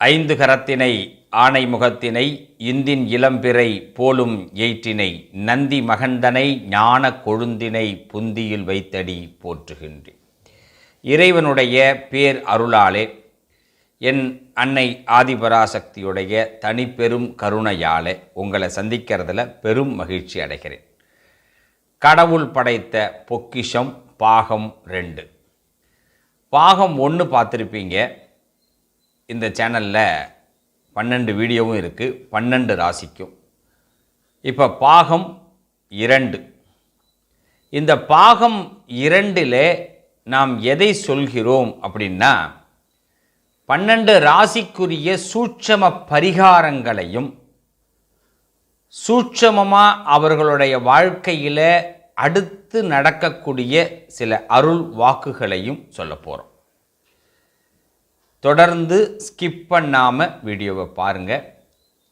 ஐந்து கரத்தினை ஆனை முகத்தினை இந்தின் இளம்பிறை போலும் எயிற்றினை நந்தி மகந்தனை ஞான கொழுந்தினை புந்தியில் வைத்தடி போற்றுகின்றேன். இறைவனுடைய பேர் அருளாலே என் அன்னை ஆதிபராசக்தியுடைய தனிப்பெரும் கருணையாலே உங்களை சந்திக்கிறதுல பெரும் மகிழ்ச்சி அடைகிறேன். கடவுள் படைத்த பொக்கிஷம் பாகம் ரெண்டு. பாகம் ஒன்று பார்த்துருப்பீங்க. இந்த சேனலில் பன்னெண்டு வீடியோவும் இருக்குது பன்னெண்டு ராசிக்கும். இப்போ பாகம் இரண்டு. இந்த பாகம் இரண்டில் நாம் எதை சொல்கிறோம் அப்படின்னா பன்னெண்டு ராசிக்குரிய சூட்சம பரிகாரங்களையும் சூட்சமமாக அவர்களுடைய வாழ்க்கையில் அடுத்து நடக்கக்கூடிய சில அருள் வாக்குகளையும் சொல்ல போகிறோம் தொடர்ந்து ஸ்கிப் பண்ணாமல் வீடியோவை பாருங்கள்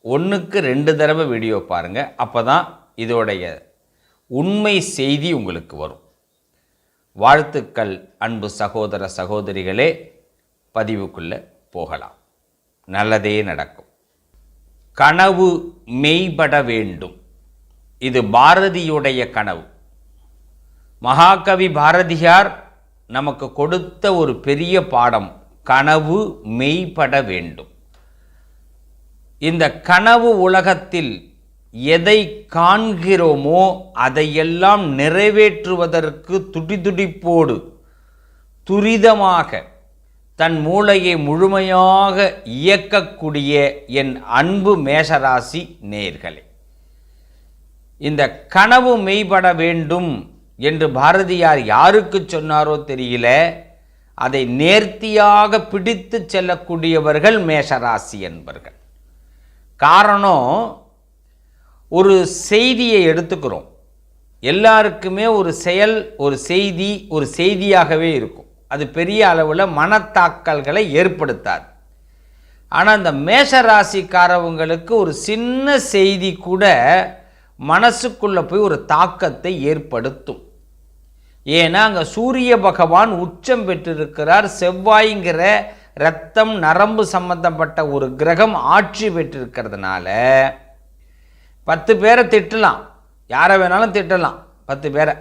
ஒன்றுக்கு ரெண்டு தடவை வீடியோ பாருங்கள் அப்போ தான் இதோடைய உண்மை செய்தி உங்களுக்கு வரும். வாழ்த்துக்கள் அன்பு சகோதர சகோதரிகளே. பதிவுக்குள்ளே போகலாம். நல்லதே நடக்கும். கனவு மெய்பட வேண்டும். இது பாரதியுடைய கனவு. மகாகவி பாரதியார் நமக்கு கொடுத்த ஒரு பெரிய பாடம். கனவு மெய்பட வேண்டும். இந்த கனவு உலகத்தில் எதை காண்கிறோமோ அதையெல்லாம் நிறைவேற்றுவதற்கு துடிதுடிப்போடு துரிதமாக தன் மூளையை முழுமையாக இயக்கக்கூடிய என் அன்பு மேஷராசி நேர்களே. இந்த கனவு மெய்பட வேண்டும் என்று பாரதியார் யாருக்கு சொன்னாரோ தெரியல. அதை நேர்த்தியாக பிடித்து செல்லக்கூடியவர்கள் மேஷராசி என்பர்கள். காரணம் ஒரு செய்தியை எடுத்துக்கிறோம். எல்லாருக்குமே ஒரு செயல் ஒரு செய்தி ஒரு செய்தியாகவே இருக்கும். அது பெரிய அளவில் மனத்தாக்கல்களை ஏற்படுத்தாது. ஆனால் இந்த மேஷராசிக்காரவங்களுக்கு ஒரு சின்ன செய்தி கூட மனசுக்குள்ளே போய் ஒரு தாக்கத்தை ஏற்படுத்தும். ஏன்னா அங்கே சூரிய பகவான் உச்சம் பெற்றிருக்கிறார். செவ்வாய்ங்கிற ரத்தம் நரம்பு சம்பந்தப்பட்ட ஒரு கிரகம் ஆட்சி பெற்றிருக்கிறதுனால பத்து பேரை திட்டலாம். யாரை வேணாலும் திட்டலாம் பத்து பேரை.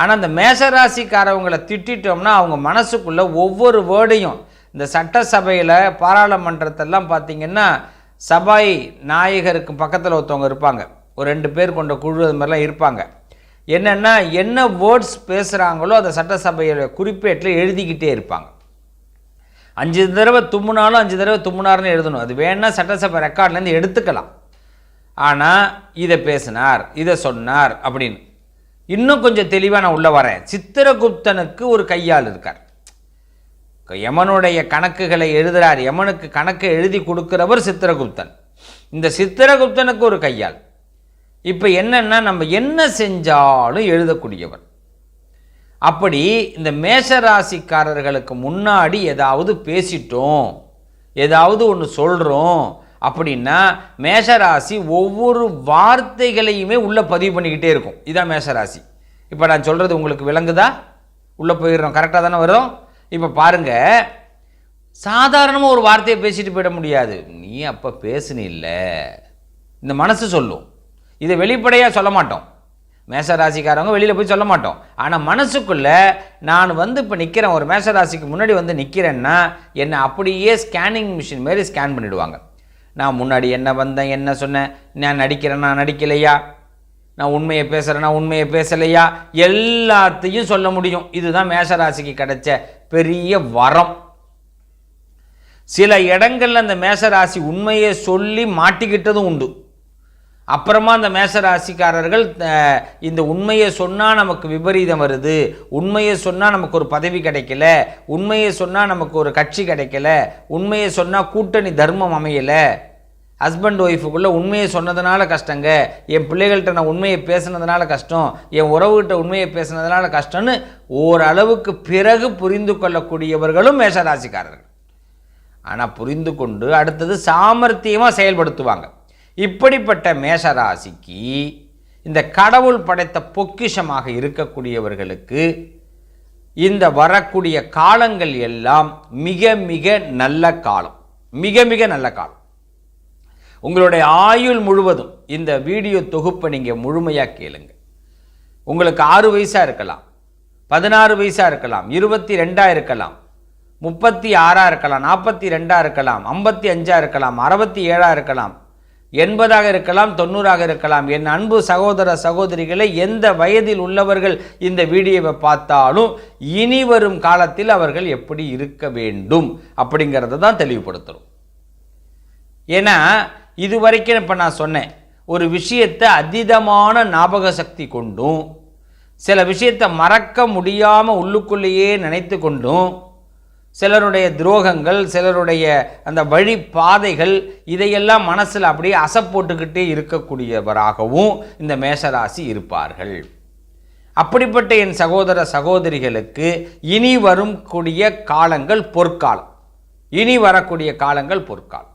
ஆனால் அந்த மேசராசிக்காரவங்களை திட்டிட்டோம்னா அவங்க மனசுக்குள்ளே ஒவ்வொரு வேர்டையும் இந்த சட்டசபையில் பாராளுமன்றத்தெல்லாம் பார்த்தீங்கன்னா சபாய் நாயகருக்கு பக்கத்தில் ஒருத்தவங்க இருப்பாங்க. ஒரு ரெண்டு பேர் கொண்ட குழு அது மாதிரிலாம் இருப்பாங்க. என்னென்னா என்ன வேர்ட்ஸ் பேசுகிறாங்களோ அதை சட்டசபையோட குறிப்பேட்டில் எழுதிக்கிட்டே இருப்பாங்க. அஞ்சு தடவை தும்முனாலும் அஞ்சு தடவை தும்முனார்னு எழுதணும். அது வேணால் சட்டசபை ரெக்கார்ட்லேருந்து எடுத்துக்கலாம். ஆனால் இதை பேசினார் இதை சொன்னார் அப்படின்னு. இன்னும் கொஞ்சம் தெளிவாக நான் உள்ளே வரேன். சித்திரகுப்தனுக்கு ஒரு கையால் இருக்கார். யமனுடைய கணக்குகளை எழுதுகிறார் யமனுக்கு கணக்கை எழுதி கொடுக்கிறவர் சித்திரகுப்தன். இந்த சித்திரகுப்தனுக்கு ஒரு கையால். இப்போ என்னென்னா நம்ம என்ன செஞ்சாலும் எழுதக்கூடியவர் அப்படி இந்த மேஷராசிக்காரர்களுக்கு முன்னாடி ஏதாவது பேசிட்டோம் ஏதாவது ஒன்று சொல்கிறோம் அப்படின்னா மேஷராசி ஒவ்வொரு வார்த்தைகளையுமே உள்ளே பதிவு பண்ணிக்கிட்டே இருக்கும். இதான் மேஷராசி. இப்போ நான் சொல்கிறது உங்களுக்கு விளங்குதா? உள்ளே போயிடுறோம். கரெக்டாக தானே வரும்? இப்போ பாருங்கள் சாதாரணமாக ஒரு வார்த்தையை பேசிட்டு போயிட முடியாது. நீ அப்போ பேசுனில்ல. இந்த மனசு சொல்லும். இதை வெளிப்படையாக சொல்ல மாட்டோம். மேசராசிக்காரவங்க வெளியில் போய் சொல்ல மாட்டோம். ஆனால் மனசுக்குள்ளே நான் வந்து இப்போ நிற்கிறேன் ஒரு மேசராசிக்கு முன்னாடி வந்து நிற்கிறேன்னா என்னை அப்படியே ஸ்கேனிங் மிஷின் மாரி ஸ்கேன் பண்ணிவிடுவாங்க நான் முன்னாடி என்ன வந்தேன் என்ன சொன்னேன்? நான் நடிக்கிறேன் நான் நடிக்கலையா? நான் உண்மையை பேசுகிறேன்னா உண்மையை பேசலையா? எல்லாத்தையும் சொல்ல முடியும். இதுதான் மேசராசிக்கு கிடைச்ச பெரிய வரம். சில இடங்களில் அந்த மேசராசி உண்மையை சொல்லி மாட்டிக்கிட்டதும் உண்டு. அப்புறமா அந்த மேசராசிக்காரர்கள் இந்த உண்மையை சொன்னால் நமக்கு விபரீதம் வருது. உண்மையை சொன்னால் நமக்கு ஒரு பதவி கிடைக்கல. உண்மையை சொன்னால் நமக்கு ஒரு கட்சி கிடைக்கல. உண்மையை சொன்னால் கூட்டணி தர்மம் அமையலை. ஹஸ்பண்ட் ஒய்ஃபுக்குள்ளே உண்மையை சொன்னதுனால கஷ்டங்க. என் பிள்ளைகள்கிட்ட நான் உண்மையை பேசுனதுனால கஷ்டம். என் உறவுகிட்ட உண்மையை பேசுனதுனால கஷ்டம்னு ஓரளவுக்கு பிறகு புரிந்து கொள்ளக்கூடியவர்களும் மேஷராசிக்காரர்கள் ஆனால் புரிந்து கொண்டு அடுத்தது சாமர்த்தியமாக செயல்படுத்துவாங்க. இப்படிப்பட்ட மேஷராசிக்கு இந்த கடவுள் படைத்த பொக்கிஷமாக இருக்கக்கூடியவர்களுக்கு இந்த வரக்கூடிய காலங்கள் எல்லாம் மிக மிக நல்ல காலம். மிக மிக நல்ல காலம். உங்களுடைய ஆயுள் முழுவதும் இந்த வீடியோ தொகுப்பை நீங்கள் முழுமையாக கேளுங்க. உங்களுக்கு ஆறு வயசாக இருக்கலாம் பதினாறு வயசாக இருக்கலாம் இருபத்தி ரெண்டாக இருக்கலாம் முப்பத்தி ஆறாக இருக்கலாம் நாற்பத்தி ரெண்டாக இருக்கலாம் ஐம்பத்தி அஞ்சாக இருக்கலாம் அறுபத்தி ஏழாக இருக்கலாம் எண்பதாக இருக்கலாம் தொண்ணூறாக இருக்கலாம். என் அன்பு சகோதர சகோதரிகளை எந்த வயதில் உள்ளவர்கள் இந்த வீடியோவை பார்த்தாலும் இனி வரும் காலத்தில் அவர்கள் எப்படி இருக்க வேண்டும் அப்படிங்கிறத தான் தெளிவுபடுத்தணும். ஏன்னா இது வரைக்கும் இப்போ நான் சொன்னேன் ஒரு விஷயத்தை அதீதமான ஞாபக சக்தி கொண்டும் சில விஷயத்தை மறக்க முடியாமல் உள்ளுக்குள்ளேயே நினைத்து கொண்டும் சிலருடைய துரோகங்கள் சிலருடைய அந்த வழி பாதைகள் இதையெல்லாம் மனசில் அப்படியே அசப்போட்டுக்கிட்டே இருக்கக்கூடியவராகவும் இந்த மேஷராசி இருப்பார்கள். அப்படிப்பட்ட என் சகோதர சகோதரிகளுக்கு இனி வரும் கூடிய காலங்கள் பொற்காலம். இனி வரக்கூடிய காலங்கள் பொற்காலம்.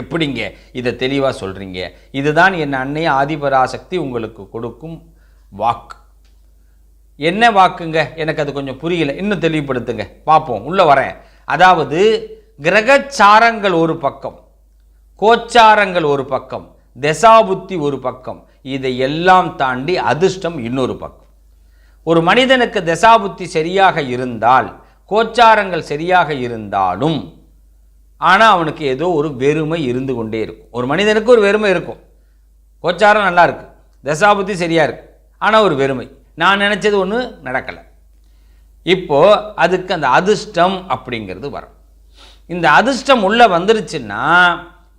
எப்படிங்க இதை தெளிவாக சொல்கிறீங்க இதுதான் என் அன்னை ஆதிபராசக்தி உங்களுக்கு கொடுக்கும் வாக்கு. என்ன வாக்குங்க? எனக்கு அது கொஞ்சம் புரியல. இன்னும் தெளிவுபடுத்துங்க. பார்ப்போம். உள்ளே வரேன். அதாவது கிரகச்சாரங்கள் ஒரு பக்கம். கோச்சாரங்கள் ஒரு பக்கம். தசாபுத்தி ஒரு பக்கம். இதை எல்லாம் தாண்டி அதிர்ஷ்டம் இன்னொரு பக்கம். ஒரு மனிதனுக்கு தசாபுத்தி சரியாக இருந்தால் கோச்சாரங்கள் சரியாக இருந்தாலும் ஆனால் அவனுக்கு ஏதோ ஒரு வெறுமை இருந்து கொண்டே இருக்கும். ஒரு மனிதனுக்கு ஒரு வெறுமை இருக்கும். கோச்சாரம் நல்லா இருக்கு. தசாபுத்தி சரியாக இருக்கு. ஆனால் ஒரு வெறுமை. நான் நினச்சது ஒன்று நடக்கலை. இப்போது அதுக்கு அந்த அதிர்ஷ்டம் அப்படிங்கிறது வரும். இந்த அதிர்ஷ்டம் உள்ளே வந்துருச்சுன்னா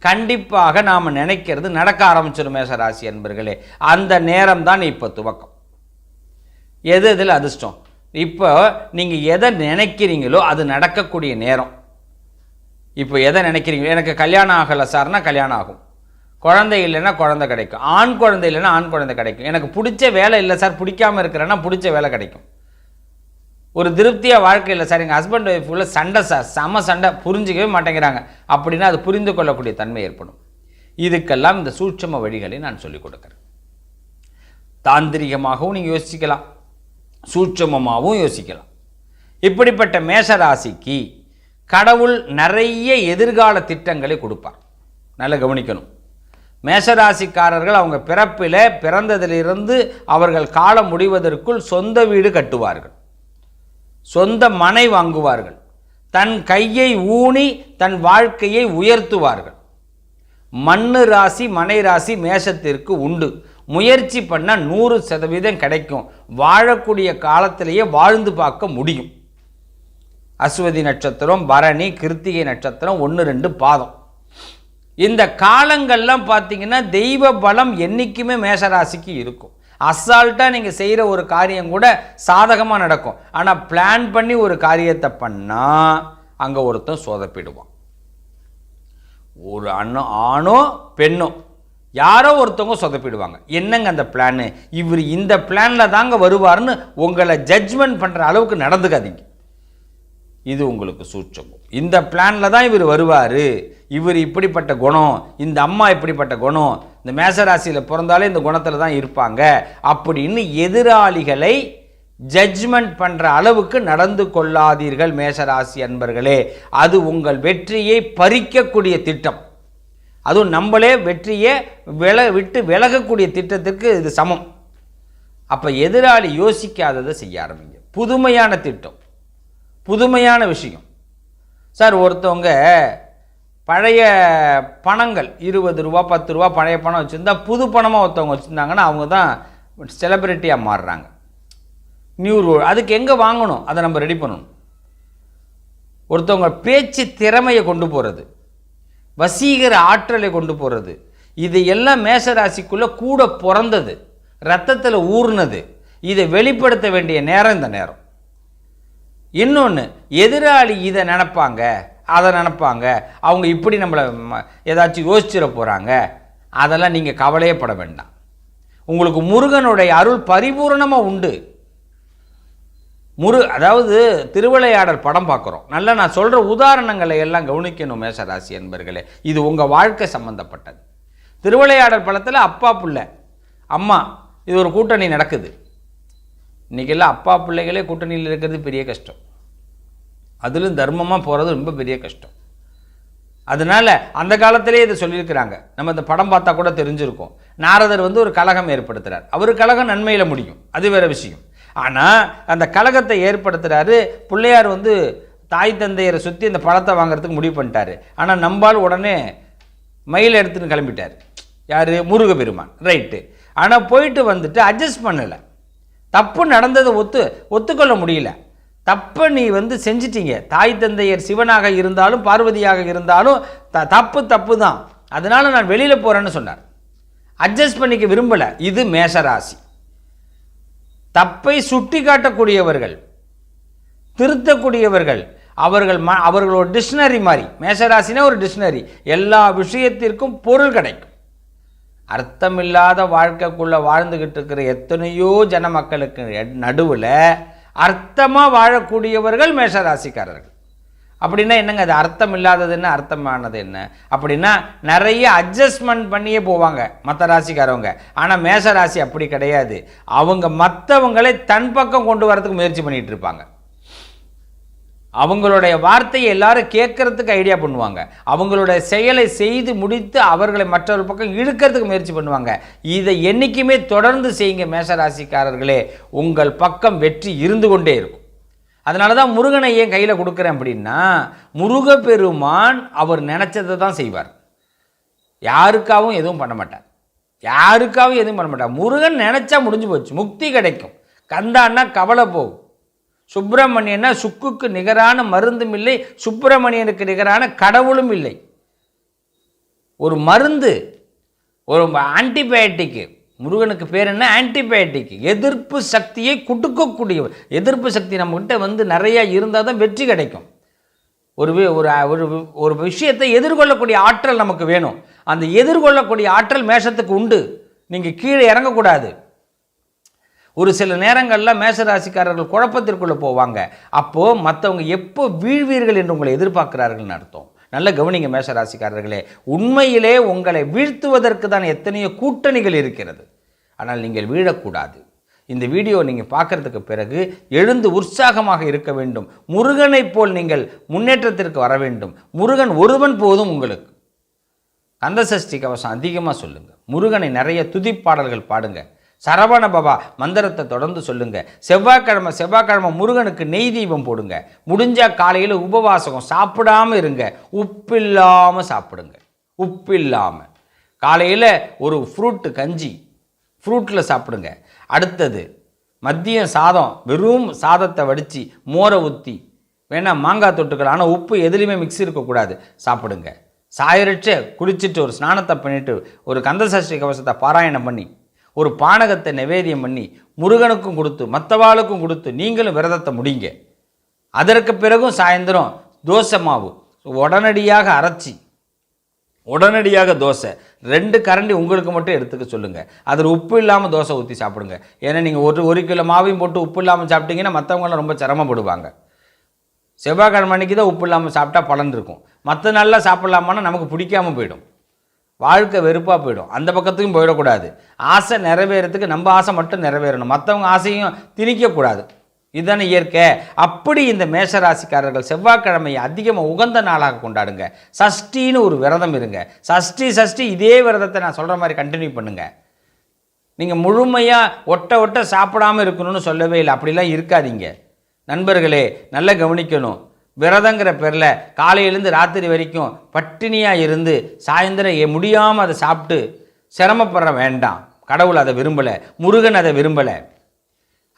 கண்டிப்பாக நாம் நினைக்கிறது நடக்க ஆரம்பிச்சிடும் மேசராசி என்பர்களே அந்த நேரம் தான் இப்போ துவக்கம். எது இதில் அதிர்ஷ்டம்? இப்போ நீங்கள் எதை நினைக்கிறீங்களோ அது நடக்கக்கூடிய நேரம். இப்போ எதை நினைக்கிறீங்களோ? எனக்கு கல்யாணம் ஆகலை சார்னா கல்யாணம் ஆகும். குழந்தை இல்லைன்னா குழந்தை கிடைக்கும். ஆண் குழந்தை இல்லைன்னா ஆண் குழந்தை கிடைக்கும். எனக்கு பிடிச்ச வேலை இல்லை சார் பிடிக்காம இருக்கிறேன்னா பிடிச்ச வேலை கிடைக்கும். ஒரு திருப்தியாக வாழ்க்கை இல்லை சார் எங்கள் ஹஸ்பண்ட் ஒய்ஃப் உள்ள சண்டை சார் செம சண்டை புரிஞ்சிக்கவே மாட்டேங்கிறாங்க. அப்படின்னா அது புரிந்து கொள்ளக்கூடிய தன்மை ஏற்படும். இதுக்கெல்லாம் இந்த சூட்சம வழிகளை நான் சொல்லிக் கொடுக்குறேன். தாந்திரிகமாகவும் நீங்கள் யோசிக்கலாம் சூட்சமமாகவும் யோசிக்கலாம். இப்படிப்பட்ட மேஷராசிக்கு கடவுள் நிறைய எதிர்கால திட்டங்களை கொடுப்பார். நல்லா கவனிக்கணும். மேஷராசிக்காரர்கள் அவங்க பிறப்பில் பிறந்ததிலிருந்து அவர்கள் காலம் முடிவதற்குள் சொந்த வீடு கட்டுவார்கள். சொந்த மனை வாங்குவார்கள். தன் கையை ஊனி தன் வாழ்க்கையை உயர்த்துவார்கள். மண்ணு ராசி மனை ராசி மேஷத்திற்கு உண்டு. முயற்சி பண்ணால் நூறு சதவீதம் கிடைக்கும். வாழக்கூடிய காலத்திலேயே வாழ்ந்து பார்க்க முடியும். அஸ்வதி நட்சத்திரம் பரணி கிருத்திகை நட்சத்திரம் ஒன்று ரெண்டு பாதம். இந்த காலங்கள்லாம் பார்த்தீங்கன்னா தெய்வ பலம் என்றைக்குமே மேஷராசிக்கு இருக்கும். அசால்ட்டாக நீங்கள் செய்கிற ஒரு காரியம் கூட சாதகமாக நடக்கும். ஆனால் பிளான் பண்ணி ஒரு காரியத்தை பண்ணால் அங்கே ஒருத்தன் சொதப்பிடுவான். ஒரு அண்ணோ ஆணோ பெண்ணோ யாரோ ஒருத்தவங்க சொதப்பிடுவாங்க. என்னங்க அந்த பிளான்னு இவர் இந்த பிளானில் தாங்க வருவார்னு உங்களை ஜட்ஜ்மெண்ட் பண்ணுற அளவுக்கு நடந்துக்காதீங்க. இது உங்களுக்கு சூட்சகம் இந்த பிளானில் தான் இவர் வருவார். இவர் இப்படிப்பட்ட குணம் இந்த அம்மா இப்படிப்பட்ட குணம் இந்த மேசராசியில் பிறந்தாலே இந்த குணத்தில் தான் இருப்பாங்க அப்படின்னு எதிராளிகளை ஜட்ஜ்மெண்ட் பண்ணுற அளவுக்கு நடந்து கொள்ளாதீர்கள் மேசராசி அன்பர்களே. அது உங்கள் வெற்றியை பறிக்கக்கூடிய திட்டம். அதுவும் நம்மளே வெற்றியை வில விட்டு விலகக்கூடிய திட்டத்திற்கு இது சமம். அப்போ எதிராளி யோசிக்காததை செய்ய ஆரம்பிங்க. புதுமையான திட்டம். புதுமையான விஷயம். சார் ஒருத்தவங்க பழைய பணங்கள் இருபது ரூபா பத்து ரூபா பழைய பணம் வச்சுருந்தா புது பணமாக ஒருத்தவங்க வச்சுருந்தாங்கன்னா அவங்க தான் செலிப்ரிட்டியாக மாறுறாங்க. நியூ ரூல் அதுக்கு எங்கே வாங்கணும்? அதை நம்ம ரெடி பண்ணணும். ஒருத்தவங்க பேச்சு திறமையை கொண்டு போகிறது வசீகர ஆற்றலை கொண்டு போகிறது இது எல்லாம் மேசராசிக்குள்ளே கூட பிறந்தது ரத்தத்தில் ஊர்னது இதை வெளிப்படுத்த வேண்டிய நேரம் இந்த நேரம். இன்னொன்று எதிராளி இதை நினப்பாங்க அதை நினப்பாங்க. அவங்க இப்படி நம்மளை ம- ஏதாச்சும் யோசிச்சிட போகிறாங்க அதெல்லாம் நீங்கள் கவலையே பட வேண்டாம். உங்களுக்கு முருகனுடைய அருள் பரிபூரணமாக உண்டு. முரு அதாவது திருவிளையாடல் படம் பார்க்குறோம். நல்லா நான் சொல்கிற உதாரணங்களை எல்லாம் கவனிக்கணும் மேஷராசி என்பர்களே இது உங்கள் வாழ்க்கை சம்மந்தப்பட்டது திருவிளையாடல் படத்தில் அப்பா புள்ள. அம்மா இது ஒரு கூட்டணி நடக்குது. இன்றைக்கெல்லாம் அப்பா பிள்ளைகளே கூட்டணியில் இருக்கிறது பெரிய கஷ்டம். அதிலும் தர்மமாக போகிறது ரொம்ப பெரிய கஷ்டம். அதனால அந்த காலத்திலே இதை சொல்லியிருக்கிறாங்க. நம்ம இந்த படம் பார்த்தா கூட தெரிஞ்சிருக்கும். நாரதர் வந்து ஒரு கலகம் ஏற்படுத்துறார். அவர் கழகம் நன்மையில் முடியும். அது வேறு விஷயம். ஆனால் அந்த கழகத்தை ஏற்படுத்துறாரு. பிள்ளையார் வந்து தாய் தந்தையரை சுற்றி இந்த பழத்தை வாங்குறதுக்கு முடிவு பண்ணிட்டாரு. ஆனால் நம்பால் உடனே மயில் எடுத்துன்னு கிளம்பிட்டார். யார்? முருகப்பெருமான். ரைட்டு ஆனால் போயிட்டு வந்துட்டு அட்ஜஸ்ட் பண்ணலை. தப்பு நடந்ததை ஒத்து ஒத்துக்கொள்ள முடியல. தப்பை நீ வந்து செஞ்சிட்டீங்க. தாய் தந்தையர் சிவனாக இருந்தாலும் பார்வதியாக இருந்தாலும் த தப்பு தப்பு தான் அதனால் நான் வெளியில் போகிறேன்னு சொன்னார். அட்ஜஸ்ட் பண்ணிக்க விரும்பலை. இது மேஷராசி. தப்பை சுட்டி காட்டக்கூடியவர்கள் திருத்தக்கூடியவர்கள் அவர்கள் ம அவர்களோட டிக்ஷனரி மாதிரி மேஷராசினா ஒரு டிக்ஷனரி. எல்லா விஷயத்திற்கும் பொருள் கிடைக்கும். அர்த்தமில்லாத வாழ்க்கைக்குள்ளே வாழ்ந்துக்கிட்டு இருக்கிற எத்தனையோ ஜன மக்களுக்கு நடுவில் அர்த்தமாக வாழக்கூடியவர்கள் மேஷராசிக்காரர்கள். அப்படின்னா என்னங்க அது அர்த்தம் இல்லாததுன்னு அர்த்தமானது என்ன? அப்படின்னா நிறைய அட்ஜஸ்ட்மெண்ட் பண்ணியே போவாங்க மற்ற ராசிக்காரவங்க. ஆனால் மேஷ ராசி அப்படி கிடையாது. அவங்க மற்றவங்களை தன் பக்கம் கொண்டு வரதுக்கு முயற்சி பண்ணிகிட்டு இருப்பாங்க. அவங்களுடைய வார்த்தையை எல்லாரும் கேட்கறதுக்கு ஐடியா பண்ணுவாங்க. அவங்களுடைய செயலை செய்து முடித்து அவர்களை மற்றொரு பக்கம் இழுக்கிறதுக்கு முயற்சி பண்ணுவாங்க. இதை என்றைக்குமே தொடர்ந்து செய்யுங்க மேஷராசிக்காரர்களே. உங்கள் பக்கம் வெற்றி இருந்து கொண்டே இருக்கும். அதனால தான் முருகனை ஏன் கையில் கொடுக்குறேன் அப்படின்னா முருகப்பெருமான் அவர் நினச்சதை தான் செய்வார். யாருக்காகவும் எதுவும் பண்ண மாட்டார். யாருக்காகவும் எதுவும் பண்ண மாட்டார். முருகன் நினச்சா முடிஞ்சு போச்சு. முக்தி கிடைக்கும். கந்தான்னா கவலை போகும். சுப்பிரமணியன்னா சுக்குக்கு நிகரான மருந்தும் இல்லை சுப்பிரமணியனுக்கு நிகரான கடவுளும் இல்லை. ஒரு மருந்து ஒரு ஆன்டிபயோட்டிக்கு முருகனுக்கு பேர் என்ன? ஆன்டிபயோட்டிக் எதிர்ப்பு சக்தியை கொடுக்கக்கூடிய எதிர்ப்பு சக்தி நம்மகிட்ட வந்து நிறையா இருந்தால் தான் வெற்றி கிடைக்கும். ஒரு ஒரு ஒரு ஒரு விஷயத்தை எதிர்கொள்ளக்கூடிய ஆற்றல் நமக்கு வேணும். அந்த எதிர்கொள்ளக்கூடிய ஆற்றல் மேஷத்துக்கு உண்டு. நீங்கள் கீழே இறங்கக்கூடாது. ஒரு சில நேரங்களில் மேசராசிக்காரர்கள் குழப்பத்திற்குள்ளே போவாங்க. அப்போது மற்றவங்க எப்போ வீழ்வீர்கள் என்று உங்களை எதிர்பார்க்கிறார்கள்னு அர்த்தம். நல்ல கவனிங்க மேசராசிக்காரர்களே. உண்மையிலே உங்களை வீழ்த்துவதற்கு தான் எத்தனையோ கூட்டணிகள் இருக்கிறது. ஆனால் நீங்கள் வீழக்கூடாது. இந்த வீடியோ நீங்கள் பார்க்கறதுக்கு பிறகு எழுந்து உற்சாகமாக இருக்க வேண்டும். முருகனைப் போல் நீங்கள் முன்னேற்றத்திற்கு வர வேண்டும். முருகன் ஒருவன் போதும் உங்களுக்கு. கந்தசஷ்டி கவசம் அதிகமாக சொல்லுங்கள் முருகனை நிறைய துதிப்பாடல்கள் பாடுங்கள் சரவண பவா மந்திரத்தை தொடர்ந்து சொல்லுங்க. செவ்வாய்க்கிழமை செவ்வாய்க்கிழமை முருகனுக்கு நெய் தீபம் போடுங்க. முடிஞ்சா காலையில் உபவாசகம் சாப்பிடாம இருங்க. உப்பு இல்லாமல் சாப்பிடுங்க. உப்பு இல்லாமல் காலையில் ஒரு ஃப்ரூட்டு கஞ்சி ஃப்ரூட்டில் சாப்பிடுங்க. அடுத்தது மதியம் சாதம் வெறும் சாதத்தை வடித்து மோரை ஊற்றி வேணால் மாங்காய் தொட்டுக்கலாம். ஆனால் உப்பு எதுலேயுமே மிக்ஸ் இருக்கக்கூடாது. சாப்பிடுங்க. சாயரிச்சு குளிச்சுட்டு ஒரு ஸ்நானத்தை பண்ணிவிட்டு ஒரு கந்தசஷ்டி கவசத்தை பாராயணம் பண்ணி ஒரு பானகத்தை நிவேதியம் பண்ணி முருகனுக்கும் கொடுத்து மற்றவாளுக்கும் கொடுத்து நீங்களும் விரதத்தை முடிங்க. அதற்கு பிறகும் சாயந்தரம் தோசை மாவு உடனடியாக அரைச்சி. உடனடியாக தோசை. ரெண்டு கரண்டி உங்களுக்கு மட்டும் எடுத்துக்க சொல்லுங்கள் அதில் உப்பு இல்லாமல் தோசை ஊற்றி சாப்பிடுங்க. ஏன்னா நீங்கள் ஒரு ஒரு கிலோ மாவையும் போட்டு உப்பு இல்லாமல் சாப்பிட்டீங்கன்னா மற்றவங்களாம் ரொம்ப சிரமப்படுவாங்க. செவ்வாய்க்கிழமை அன்னைக்கு தான் உப்பு இல்லாமல் சாப்பிட்டா பலன் இருக்கும். மற்ற நாளில் சாப்பிட்லாமான்னா நமக்கு பிடிக்காம போயிடும். வாழ்க்கை வெறுப்பாக போயிடும். அந்த பக்கத்துக்கும் போயிடக்கூடாது. ஆசை நிறைவேறதுக்கு நம்ம ஆசை மட்டும் நிறைவேறணும். மற்றவங்க ஆசையும் திணிக்கக்கூடாது. இதுதானே இயற்கை. அப்படி இந்த மேஷராசிக்காரர்கள் செவ்வாய்க்கிழமையை அதிகமாக உகந்த நாளாக கொண்டாடுங்க. சஷ்டின்னு ஒரு விரதம் இருங்க. சஷ்டி சஷ்டி இதே விரதத்தை நான் சொல்கிற மாதிரி கண்டினியூ பண்ணுங்கள் நீங்கள் முழுமையாக ஒட்ட ஒட்ட சாப்பிடாம இருக்கணும்னு சொல்லவே இல்லை. அப்படிலாம் இருக்காதீங்க. நண்பர்களே நல்லா கவனிக்கணும். விரதங்கிற பேரில் காலையிலேருந்து ராத்திரி வரைக்கும் பட்டினியாக இருந்து சாயந்தரம் முடியாமல் அதை சாப்பிட்டு சிரமப்படுற வேண்டாம். கடவுள் அதை விரும்பலை முருகன் அதை விரும்பலை.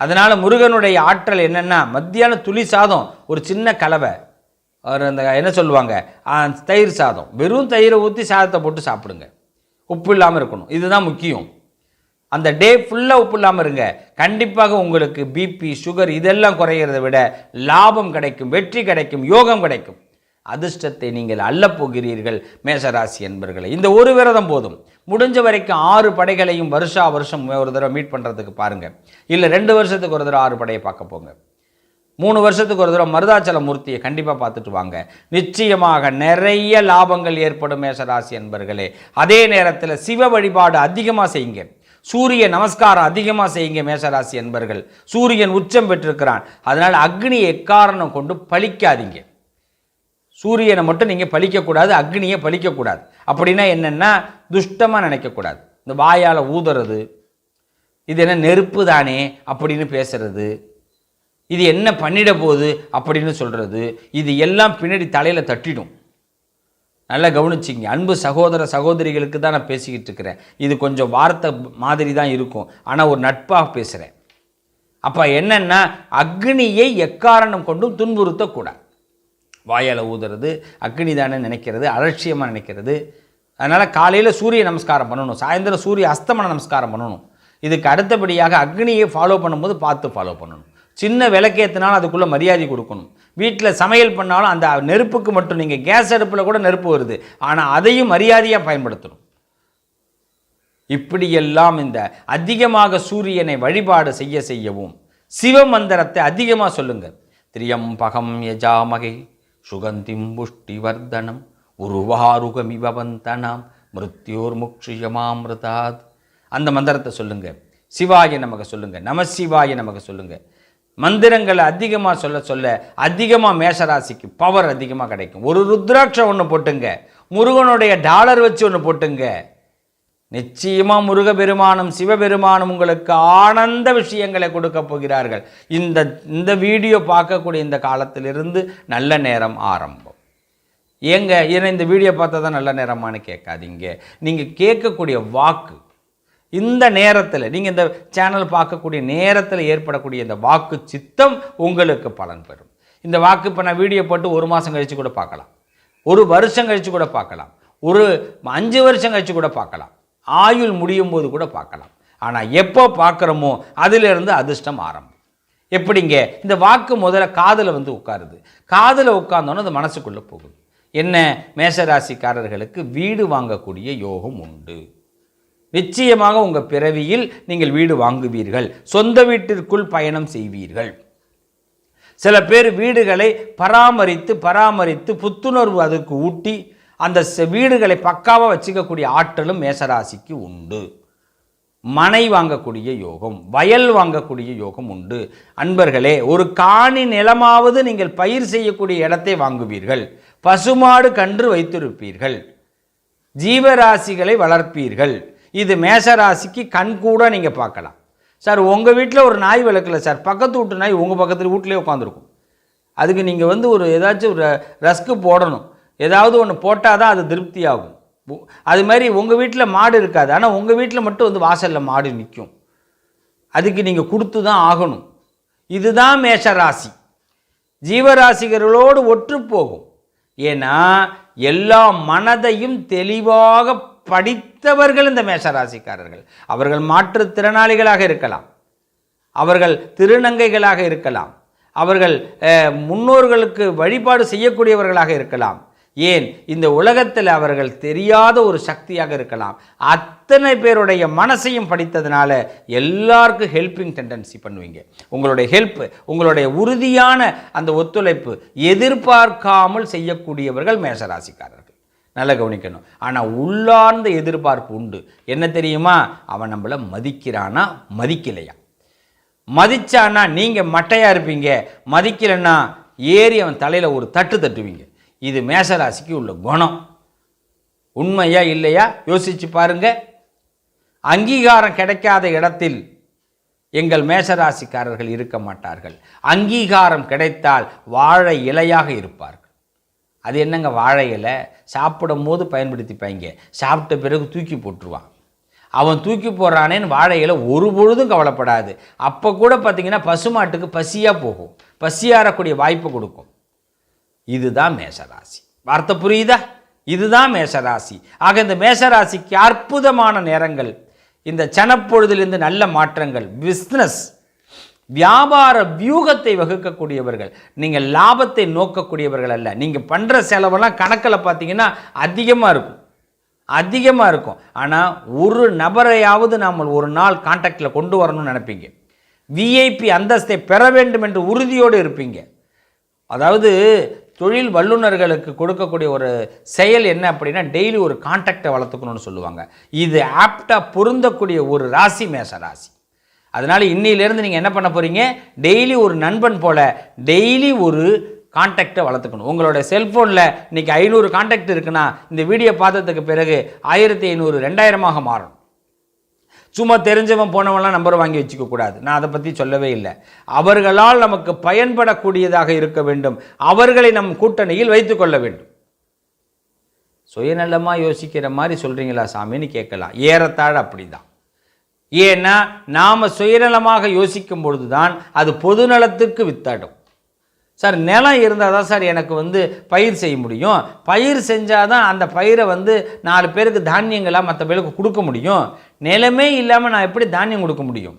அதனால் முருகனுடைய ஆற்றல் என்னென்னா மத்தியானம் துளி சாதம் ஒரு சின்ன கலவை. ஒரு அந்த என்ன சொல்லுவாங்க? தயிர் சாதம். வெறும் தயிரை ஊற்றி சாதத்தை போட்டு சாப்பிடுங்க. உப்பு இல்லாமல் இருக்கணும். இதுதான் முக்கியம். அந்த டே ஃபுல்லாக உப்பு இல்லாமல் இருங்க. கண்டிப்பாக உங்களுக்கு பிபி சுகர் இதெல்லாம் குறையிறதை விட லாபம் கிடைக்கும் வெற்றி கிடைக்கும் யோகம் கிடைக்கும். அதிர்ஷ்டத்தை நீங்கள் அள்ளப் போகிறீர்கள் மேஷராசி என்பர்களை. இந்த ஒரு விரதம் போதும். முடிஞ்ச வரைக்கும் ஆறு படைகளையும் வருஷா வருஷம் ஒரு தடவை மீட் பண்ணுறதுக்கு பாருங்கள் இல்லை ரெண்டு வருஷத்துக்கு ஒரு தடவை ஆறு படையை பார்க்க போங்க. மூணு வருஷத்துக்கு ஒரு தடவை மருதாச்சல மூர்த்தியை கண்டிப்பாக பார்த்துட்டு வாங்க. நிச்சயமாக நிறைய லாபங்கள் ஏற்படும் மேசராசி என்பர்களே. அதே நேரத்தில் சிவ வழிபாடு அதிகமாக செய்யுங்க. சூரிய நமஸ்காரம் அதிகமாக செய்யுங்க மேஷராசி என்பர்கள் சூரியன் உச்சம் பெற்றிருக்கிறான். அதனால் அக்னியை எக்காரணம் கொண்டு பழிக்காதீங்க. சூரியனை மட்டும் நீங்கள் பழிக்கக்கூடாது அக்னியை பழிக்கக்கூடாது. அப்படின்னா என்னென்னா துஷ்டமாக நினைக்கக்கூடாது. இந்த வாயால் ஊதுறது இது என்ன நெருப்பு தானே அப்படின்னு பேசுறது இது என்ன பண்ணிட போகுது அப்படின்னு சொல்கிறது இது எல்லாம் பின்னாடி தலையில் தட்டிடும். நல்லா கவனிச்சிங்க அன்பு சகோதர சகோதரிகளுக்கு தான் நான் பேசிக்கிட்டு இருக்கிறேன். இது கொஞ்சம் வார்த்தை மாதிரி தான் இருக்கும். ஆனால் ஒரு நட்பாக பேசுகிறேன் அப்போ என்னென்னா அக்னியை எக்காரணம் கொண்டும் துன்புறுத்தக்கூடாது. வாயால் ஊதுறது அக்னி தானே நினைக்கிறது அலட்சியமாக நினைக்கிறது. அதனால் காலையில் சூரிய நமஸ்காரம் பண்ணணும். சாயந்தரம் சூரிய அஸ்தமன நமஸ்காரம் பண்ணணும். இதுக்கு அடுத்தபடியாக அக்னியை ஃபாலோ பண்ணும்போது பார்த்து ஃபாலோ பண்ணணும். சின்ன விளக்கேற்றினாலும் அதுக்குள்ளே மரியாதை கொடுக்கணும். வீட்டில் சமையல் பண்ணாலும் அந்த நெருப்புக்கு மட்டும் நீங்கள் கேஸ் அடுப்பில் கூட நெருப்பு வருது. ஆனால் அதையும் மரியாதையாக பயன்படுத்தணும். இப்படியெல்லாம் இந்த அதிகமாக சூரியனை வழிபாடு செய்ய செய்யவும் சிவ மந்திரத்தை அதிகமாக சொல்லுங்க. திரியம்பகம் யஜாமகை சுகந்திம் புஷ்டி வர்தனம் உருவாருகமிவந்தனாம் மிருத்யோர் முக்ஷியமாமிருதாத். அந்த மந்திரத்தை சொல்லுங்கள் சிவாய நமக்கு சொல்லுங்கள் நம சிவாய நமக்கு சொல்லுங்கள் மந்திரங்களை அதிகமாக சொல்ல சொல்ல அதிகமாக மேஷராசிக்கு பவர் அதிகமாக கிடைக்கும். ஒரு ருத்ராட்சம் ஒன்று போட்டுங்க. முருகனுடைய டாலர் வச்சு ஒன்று போட்டுங்க. நிச்சயமா முருகபெருமானும் சிவபெருமானும் உங்களுக்கு ஆனந்த விஷயங்களை கொடுக்க போகிறார்கள். இந்த இந்த வீடியோ பார்க்கக்கூடிய இந்த காலத்திலிருந்து நல்ல நேரம் ஆரம்பம். ஏங்க ஏன்னா இந்த வீடியோ பார்த்தா தான் நல்ல நேரமானு கேட்காதீங்க. நீங்கள் கேட்கக்கூடிய வாக்கு இந்த நேரத்தில் நீங்கள் இந்த சேனல் பார்க்கக்கூடிய நேரத்தில் ஏற்படக்கூடிய இந்த வாக்கு சித்தம் உங்களுக்கு பலன் பெறும். இந்த வாக்கு இப்போ நான் வீடியோ போட்டு ஒரு மாதம் கழித்து கூட பார்க்கலாம். ஒரு வருஷம் கழித்து கூட பார்க்கலாம். ஒரு அஞ்சு வருஷம் கழித்து கூட பார்க்கலாம். ஆயுள் முடியும் போது கூட பார்க்கலாம். ஆனால் எப்போ பார்க்குறோமோ அதிலிருந்து அதிர்ஷ்டம் ஆரம்பம். எப்படிங்க? இந்த வாக்கு முதல்ல காதில் வந்து உட்காருது. காதில் உட்கார்ந்தோன்னே அது மனசுக்குள்ளே போகுது. என்ன? மேஷராசிக்காரர்களுக்கு வீடு வாங்கக்கூடிய யோகம் உண்டு. நிச்சயமாக உங்கள் பிறவியில் நீங்கள் வீடு வாங்குவீர்கள். சொந்த வீட்டிற்குள் பயணம் செய்வீர்கள். சில பேர் வீடுகளை பராமரித்து பராமரித்து புத்துணர்வு அதுக்கு ஊட்டி அந்த வீடுகளை பக்காவாக வச்சுக்கக்கூடிய ஆற்றலும் மேசராசிக்கு உண்டு. மனை வாங்கக்கூடிய யோகம் வயல் வாங்கக்கூடிய யோகம் உண்டு. அன்பர்களே ஒரு காணி நிலமாவது நீங்கள் பயிர் செய்யக்கூடிய இடத்தை வாங்குவீர்கள். பசுமாடு கன்று வைத்திருப்பீர்கள். ஜீவராசிகளை வளர்ப்பீர்கள். இது மேசராசிக்கு கண் கூட நீங்கள் பார்க்கலாம். சார் உங்கள் வீட்டில் ஒரு நாய் வளர்க்கல சார். பக்கத்து வீட்டு நாய் உங்கள் பக்கத்தில் வீட்டிலே உட்காந்துருக்கும். அதுக்கு நீங்கள் வந்து ஒரு ஏதாச்சும் ஒரு ரஸ்க்கு போடணும். ஏதாவது ஒன்று போட்டால் தான் அது திருப்தி ஆகும் அது மாதிரி உங்கள் வீட்டில் மாடு இருக்காது. ஆனால் உங்கள் வீட்டில் மட்டும் வந்து வாசலில் மாடு நிற்கும் அதுக்கு நீங்கள் கொடுத்து தான் ஆகணும். இதுதான் மேஷராசி. ஜீவராசிகர்களோடு ஒற்று போகும். ஏன்னா எல்லா மனதையும் தெளிவாக படித்தவர்கள் இந்த மேஷராசிக்காரர்கள். அவர்கள் மாற்றுத்திறனாளிகளாக இருக்கலாம். அவர்கள் திருநங்கைகளாக இருக்கலாம். அவர்கள் முன்னோர்களுக்கு வழிபாடு செய்யக்கூடியவர்களாக இருக்கலாம். ஏன்? இந்த உலகத்தில் அவர்கள் தெரியாத ஒரு சக்தியாக இருக்கலாம். அத்தனை பேருடைய மனசையும் படித்ததுனால எல்லாருக்கும் ஹெல்ப்பிங் டெண்டன்சி பண்ணுவீங்க. உங்களுடைய ஹெல்ப் உங்களுடைய உறுதியான அந்த ஒத்துழைப்பு எதிர்பார்க்காமல் செய்யக்கூடியவர்கள் மேஷராசிக்காரர்கள். நல்லா கவனிக்கணும். ஆனால் உள்ளார்ந்த எதிர்பார்ப்பு உண்டு. என்ன தெரியுமா? அவன் நம்மளை மதிக்கிறானா? மதிக்கலையா? மதிச்சானா நீங்கள் மட்டையாக இருப்பீங்க. மதிக்கலைன்னா ஏறி அவன் தலையில் ஒரு தட்டு தட்டுவீங்க. இது மேசராசிக்கு உள்ள குணம். உண்மையா இல்லையா? யோசிச்சு பாருங்க. அங்கீகாரம் கிடைக்காத இடத்தில் எங்கள் மேசராசிக்காரர்கள் இருக்க மாட்டார்கள். அங்கீகாரம் கிடைத்தால் வாழ இலையாக இருப்பார்கள். அது என்னங்க வாழை இலை? சாப்பிடும் போது பயன்படுத்திப்பாங்க சாப்பிட்ட பிறகு தூக்கி போட்டுருவான். அவன் தூக்கி போடுறானேன்னு வாழை இலை ஒரு பொழுதும் கவலைப்படாது. அப்போ கூட பார்த்தீங்கன்னா பசுமாட்டுக்கு பசியாக போகும். பசியாறக்கூடிய வாய்ப்பு கொடுக்கும். இதுதான் மேஷராசி வார்த்தை புரியுதா? இதுதான் மேஷராசி ஆக இந்த மேஷராசிக்கு அற்புதமான நேரங்கள். இந்த சனப்பொழுதிலிருந்து நல்ல மாற்றங்கள். பிஸ்னஸ் வியாபார வியூகத்தை வகுக்கக்கூடியவர்கள். நீங்கள் லாபத்தை நோக்கக்கூடியவர்கள் அல்ல. நீங்கள் பண்ணுற செலவெல்லாம் கணக்கில் பார்த்தீங்கன்னா அதிகமாக இருக்கும். அதிகமாக இருக்கும். ஆனால் ஒரு நபரையாவது நாம் ஒரு நாள் காண்டாக்டில் கொண்டு வரணும்னு நினைப்பீங்க. விஐபி அந்தஸ்தை பெற வேண்டும் என்று உறுதியோடு இருப்பீங்க. அதாவது தொழில் வல்லுநர்களுக்கு கொடுக்கக்கூடிய ஒரு செயல் என்ன அப்படின்னா டெய்லி ஒரு கான்டாக்டை வளர்த்துக்கணும்னு சொல்லுவாங்க. இது ஆப்டாக பொருந்தக்கூடிய ஒரு ராசி மேச ராசி. அதனால் இன்னையிலேருந்து நீங்கள் என்ன பண்ண போகிறீங்க டெய்லி ஒரு நண்பன் போல் டெய்லி ஒரு கான்டாக்டை வளர்த்துக்கணும். உங்களோட செல்ஃபோனில் இன்றைக்கி ஐநூறு கான்டாக்ட் இருக்குன்னா இந்த வீடியோ பார்த்ததுக்கு பிறகு ஆயிரத்தி ஐநூறு ரெண்டாயிரமாக மாறும் சும்மா தெரிஞ்சவன் போனவன்லாம் நம்பர் வாங்கி வச்சுக்க கூடாது. நான் அதை பற்றி சொல்லவே இல்லை. அவர்களால் நமக்கு பயன்படக்கூடியதாக இருக்க வேண்டும். அவர்களை நம் கூட்டணியில் வைத்துக்கொள்ள வேண்டும். சுயநலமாக யோசிக்கிற மாதிரி சொல்கிறீங்களா சாமின்னு கேட்கலாம். ஏறத்தாழ அப்படி தான் ஏன்னா நாம் சுயநலமாக யோசிக்கும் பொழுது தான் அது பொதுநலத்துக்கு வித்தாடும். சார் நிலம் இருந்தால் தான் சார் எனக்கு வந்து பயிர் செய்ய முடியும். பயிர் செஞ்சால் தான் அந்த பயிரை வந்து நாலு பேருக்கு தானியங்களாக மற்ற பேருக்கு கொடுக்க முடியும். நிலமே இல்லாமல் நான் எப்படி தானியம் கொடுக்க முடியும்?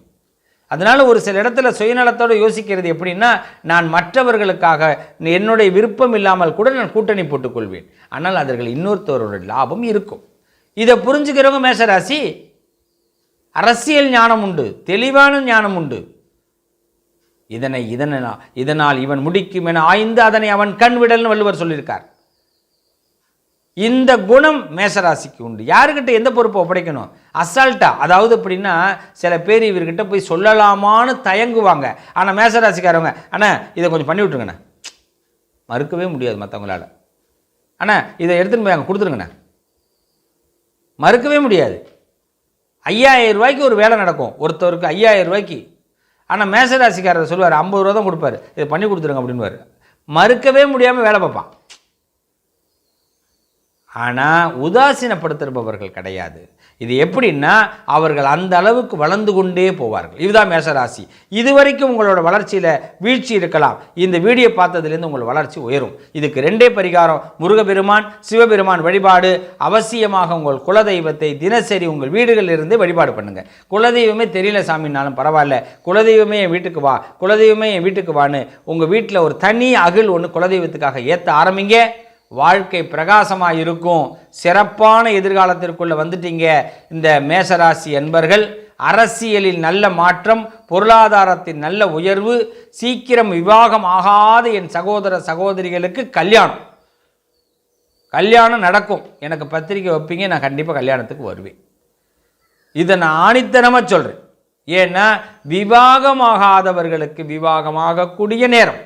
அதனால் ஒரு சில இடத்துல சுயநலத்தோடு யோசிக்கிறது எப்படின்னா நான் மற்றவர்களுக்காக என்னுடைய விருப்பம் இல்லாமல் கூட நான் கூட்டணி போட்டுக்கொள்வேன். ஆனால் அதற்கு இன்னொருத்தவரோட லாபம் இருக்கும். இதை புரிஞ்சுக்கிறவங்க மேசராசி அரசியல் ஞானம் உண்டு தெளிவான ஞானம் உண்டு. இதனை இதனால் இதனால் இவன் முடிக்கும் என ஆய்ந்து அதனை அவன் கண் விடல்னு வள்ளுவர் சொல்லியிருக்கார். இந்த குணம் மேசராசிக்கு உண்டு. யாருக்கிட்ட எந்த பொறுப்பை ஒப்படைக்கணும்? அசால்ட்டா. அதாவது எப்படின்னா சில பேர் இவர்கிட்ட போய் சொல்லலாமான்னு தயங்குவாங்க. ஆனால் மேசராசிக்காரவங்க அண்ணா இதை கொஞ்சம் பண்ணி விட்ருங்கண்ணே மறுக்கவே முடியாது மற்றவங்களால அண்ணா இதை எடுத்துன்னு போய் அங்கே கொடுத்துருங்கண்ணே. மறுக்கவே முடியாது. ஐயாயிரம் ரூபாய்க்கு ஒரு வேலை நடக்கும். ஒருத்தருக்கு ஐயாயிரம் ரூபாய்க்கு. ஆனால் மேசராசிக்காரர் சொல்லுவார் ஐம்பது ரூபா தான் கொடுப்பாரு. இதை பண்ணி கொடுத்துருங்க அப்படின்வார் மறுக்கவே முடியாமல் வேலை பார்ப்பான். ஆனால் உதாசீனப்படுத்துபவர்கள் கிடையாது. இது எப்படின்னா அவர்கள் அந்த அளவுக்கு வளர்ந்து கொண்டே போவார்கள். இதுதான் மேசராசி. இதுவரைக்கும் உங்களோட வளர்ச்சியில் வீழ்ச்சி இருக்கலாம். இந்த வீடியோ பார்த்ததுலேருந்து உங்கள் வளர்ச்சி உயரும். இதுக்கு ரெண்டே பரிகாரம் முருகபெருமான் சிவபெருமான் வழிபாடு அவசியமாக உங்கள் குலதெய்வத்தை தினசரி உங்கள் வீடுகளில் இருந்து வழிபாடு பண்ணுங்கள் குலதெய்வமே தெரியல சாமினாலும் பரவாயில்ல. குலதெய்வமே என் வீட்டுக்கு வா குலதெய்வமே என் வீட்டுக்கு வான்னு உங்கள் வீட்டில் ஒரு தனி அகில் ஒன்று குலதெய்வத்துக்காக ஏற்ற ஆரம்பிங்க. வாழ்க்கை பிரகாசமாக இருக்கும் சிறப்பான எதிர்காலத்திற்குள்ளே வந்துட்டீங்க. இந்த மேசராசி என்பர்கள் அரசியலில் நல்ல மாற்றம் பொருளாதாரத்தின் நல்ல உயர்வு சீக்கிரம் விவாகம் ஆகாத என் சகோதர சகோதரிகளுக்கு கல்யாணம். கல்யாணம் நடக்கும். எனக்கு பத்திரிக்கை வைப்பீங்க நான் கண்டிப்பாக கல்யாணத்துக்கு வருவேன். இதை நான் ஆணித்தனமாக சொல்கிறேன் ஏன்னா விவாகமாகாதவர்களுக்கு விவாகமாகக்கூடிய நேரம்.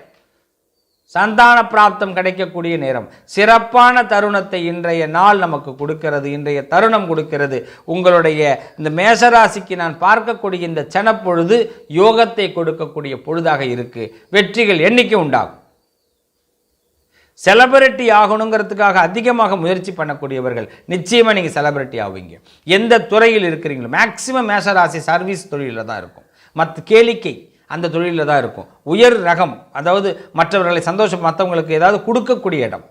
சந்தான பிராப்தம் கிடைக்கக்கூடிய நேரம். சிறப்பான தருணத்தை இன்றைய நாள் நமக்கு கொடுக்கிறது இன்றைய தருணம் கொடுக்கிறது. உங்களுடைய இந்த மேசராசிக்கு நான் பார்க்கக்கூடிய இந்த சனப்பொழுது யோகத்தை கொடுக்கக்கூடிய பொழுதாக இருக்கு. வெற்றிகள் எண்ணிக்கை உண்டாகும். செலபிரிட்டி ஆகணுங்கிறதுக்காக அதிகமாக முயற்சி பண்ணக்கூடியவர்கள் நிச்சயமாக நீங்கள் செலபிரிட்டி ஆவீங்க. எந்த துறையில் இருக்கிறீங்களோ மேக்சிமம் மேசராசி சர்வீஸ் தொழிலில் தான் இருக்கும். மற்ற கேளிக்கை. அந்த தொழிலில் தான் இருக்கும். உயர் ரகம் அதாவது மற்றவர்களை சந்தோஷம் மற்றவங்களுக்கு ஏதாவது கொடுக்கக்கூடிய இடம்.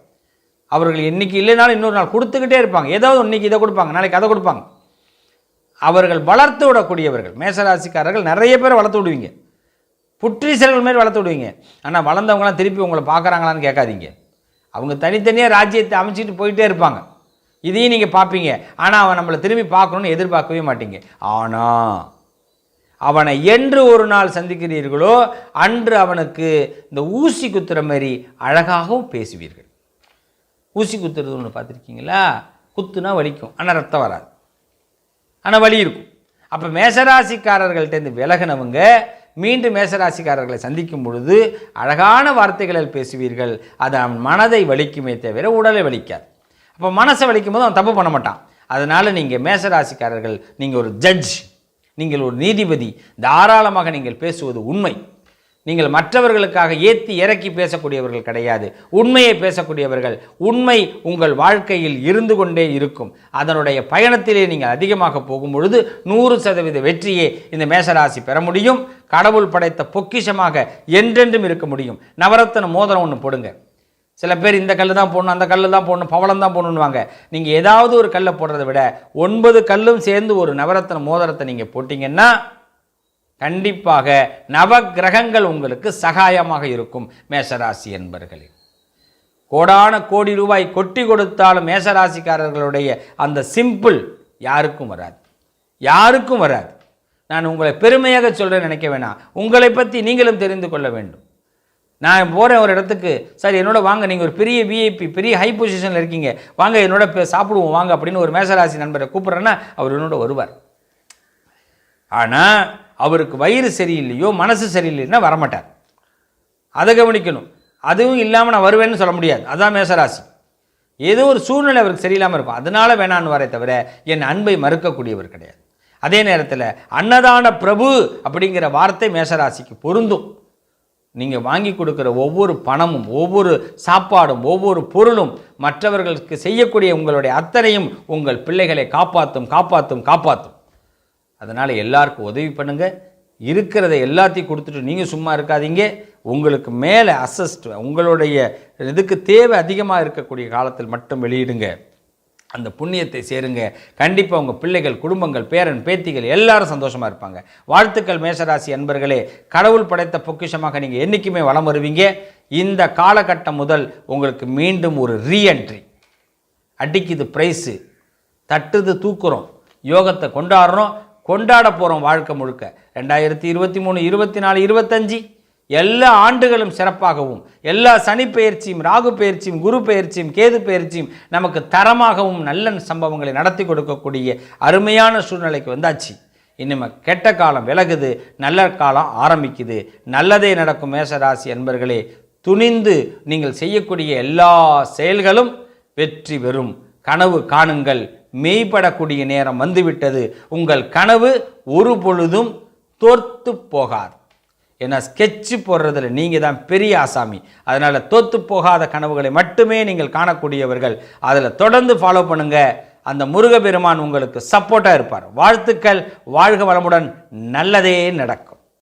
அவர்கள் இன்றைக்கி இல்லைனாலும் இன்னொரு நாள் கொடுத்துக்கிட்டே இருப்பாங்க. ஏதாவது இன்றைக்கி இதை கொடுப்பாங்க நாளைக்கு அதை கொடுப்பாங்க. அவர்கள் வளர்த்து விடக்கூடியவர்கள் மேசராசிக்காரர்கள் நிறைய பேர் வளர்த்து விடுவீங்க. புற்றீசல்கள் மாரி வளர்த்து விடுவீங்க. ஆனால் வளர்ந்தவங்களாம் திருப்பி உங்களை பார்க்குறாங்களான்னு கேட்காதீங்க. அவங்க தனித்தனியாக ராஜ்யத்தை அமைச்சிட்டு போயிட்டே இருப்பாங்க. இதையும் நீங்கள் பார்ப்பீங்க. ஆனால் அவன் நம்மளை திரும்பி பார்க்கணுன்னு எதிர்பார்க்கவே மாட்டீங்க. ஆனால் அவனை என்று ஒரு நாள் சந்திக்கிறீர்களோ அன்று அவனுக்கு இந்த ஊசி குத்துற மாதிரி அழகாகவும் பேசுவீர்கள். ஊசி குத்துறது ஒன்று பார்த்துருக்கீங்களா? குத்துனா வலிக்கும். ஆனால் ரத்தம் வராது. ஆனால் வலி இருக்கும். அப்போ மேசராசிக்காரர்கள்ட்டேருந்து விலகினவங்க மீண்டும் மேசராசிக்காரர்களை சந்திக்கும் பொழுது அழகான வார்த்தைகளில் பேசுவீர்கள். அது அவன் மனதை வலிக்குமே தவிர உடலை வலிக்காது. அப்போ மனசை வலிக்கும் போது அவன் தப்பு பண்ண மாட்டான். அதனால் நீங்கள் மேசராசிக்காரர்கள் நீங்கள் ஒரு ஜட்ஜ் நீங்கள் ஒரு நீதிபதி தாராளமாக நீங்கள் பேசுவது உண்மை. நீங்கள் மற்றவர்களுக்காக ஏற்றி இறக்கி பேசக்கூடியவர்கள் கிடையாது. உண்மையை பேசக்கூடியவர்கள் உண்மை உங்கள் வாழ்க்கையில் இருந்து கொண்டே இருக்கும். அதனுடைய பயணத்திலே நீங்கள் அதிகமாக போகும் பொழுது நூறு சதவீத வெற்றியை இந்த மேசராசி பெற முடியும். கடவுள் படைத்த பொக்கிஷமாக என்றென்றும் இருக்க முடியும். நவரத்தன மோதிரம் ஒன்று போடுங்க. சில பேர் இந்த கல் தான் போடணும் அந்த கல் தான் போடணும் பவளம் தான் போடணுன்னுவாங்க நீங்கள் ஏதாவது ஒரு கல்லை போடுறத விட ஒன்பது கல்லும் சேர்ந்து ஒரு நவரத்தன மோதிரத்தை நீங்கள் போட்டிங்கன்னா கண்டிப்பாக நவ கிரகங்கள் உங்களுக்கு சகாயமாக இருக்கும் மேஷராசி என்பர்களே. கோடான கோடி ரூபாய் கொட்டி கொடுத்தாலும் மேசராசிக்காரர்களுடைய அந்த சிம்பிள் யாருக்கும் வராது. யாருக்கும் வராது. நான் உங்களை பெருமையாக சொல்கிறேன் நினைக்க வேணாம். உங்களை பற்றி நீங்களும் தெரிந்து கொள்ள வேண்டும். நான் போகிறேன் ஒரு இடத்துக்கு சார் என்னோட வாங்க நீங்கள் ஒரு பெரிய விஐபி பெரிய ஹை பொசிஷனில் இருக்கீங்க. வாங்க என்னோட பே- சாப்பிடுவோம் வாங்க அப்படின்னு ஒரு மேசராசி நண்பரை கூப்பிட்றேன்னா அவர் என்னோட வருவார். ஆனால் அவருக்கு வயிறு சரியில்லையோ மனசு சரியில்லைன்னா வரமாட்டார். அதை கவனிக்கணும். அதுவும் இல்லாமல் நான் வருவேன்னு சொல்ல முடியாது. அதான் மேசராசி. ஏதோ ஒரு சூழ்நிலை அவருக்கு சரியில்லாமல் இருக்கும். அதனால வேணான்னு வரே தவிர என் அன்பை மறுக்கக்கூடியவர் கிடையாது. அதே நேரத்தில் அன்னதான பிரபு அப்படிங்கிற வார்த்தை மேசராசிக்கு பொருந்தும். நீங்கள் வாங்கி கொடுக்குற ஒவ்வொரு பணமும் ஒவ்வொரு சாப்பாடும் ஒவ்வொரு பொருளும் மற்றவர்களுக்கு செய்யக்கூடிய உங்களுடைய அத்தனையும் உங்கள் பிள்ளைகளை காப்பாற்றும் காப்பாற்றும் காப்பாற்றும் அதனால் எல்லாருக்கும் உதவி பண்ணுங்கள் இருக்கிறத எல்லாத்தையும் கொடுத்துட்டு நீங்கள் சும்மா இருக்காதீங்க. உங்களுக்கு மேலே அசஸ்ட் உங்களுடைய இதுக்கு தேவை அதிகமாக இருக்கக்கூடிய காலத்தில் மட்டும் வெளியிடுங்க. அந்த புண்ணியத்தை சேருங்க. கண்டிப்பாக உங்கள் பிள்ளைகள் குடும்பங்கள் பேரன் பேத்திகள் எல்லாரும் சந்தோஷமாக இருப்பாங்க. வாழ்த்துக்கள் மேஷராசி அன்பர்களே. கடவுள் படைத்த பொக்கிஷமாக நீங்கள் என்றைக்குமே வளம் வருவீங்க. இந்த காலகட்டம் முதல் உங்களுக்கு மீண்டும் ஒரு ரீஎன்ட்ரி அடிக்குது ப்ரைஸு தட்டுது தூக்குறோம். யோகத்தை கொண்டாடுறோம். கொண்டாட போகிறோம் வாழ்க்கை முழுக்க. ரெண்டாயிரத்தி இருபத்தி மூணு இருபத்தி நாலு இருபத்தஞ்சி. எல்லா ஆண்டுகளும் சிறப்பாகவும் எல்லா சனி பயிற்சியும் ராகு பயிற்சியும் குரு பயிற்சியும் கேது பயிற்சியும் நமக்கு தரமாகவும் நல்ல சம்பவங்களை நடத்தி கொடுக்கக்கூடிய அருமையான சூழ்நிலைக்கு வந்தாச்சு. இனிமே கெட்ட காலம் விலகுது நல்ல காலம் ஆரம்பிக்குது. நல்லதே நடக்கும் மேசராசி அன்பர்களே துணிந்து நீங்கள் செய்யக்கூடிய எல்லா செயல்களும் வெற்றி பெறும். கனவு காணுங்கள் மெய்ப்படக்கூடிய நேரம் வந்துவிட்டது. உங்கள் கனவு ஒரு பொழுதும் தோர்த்து போகாது. ஏன்னா ஸ்கெட்சு போடுறதுல நீங்கள் தான் பெரிய ஆசாமி. அதனால் தோத்து போகாத கனவுகளை மட்டுமே நீங்கள் காணக்கூடியவர்கள். அதில் தொடர்ந்து ஃபாலோ பண்ணுங்கள் அந்த முருகபெருமான் உங்களுக்கு சப்போர்ட்டாக இருப்பார். வாழ்த்துக்கள். வாழ்க வளமுடன். நல்லதே நடக்கும்.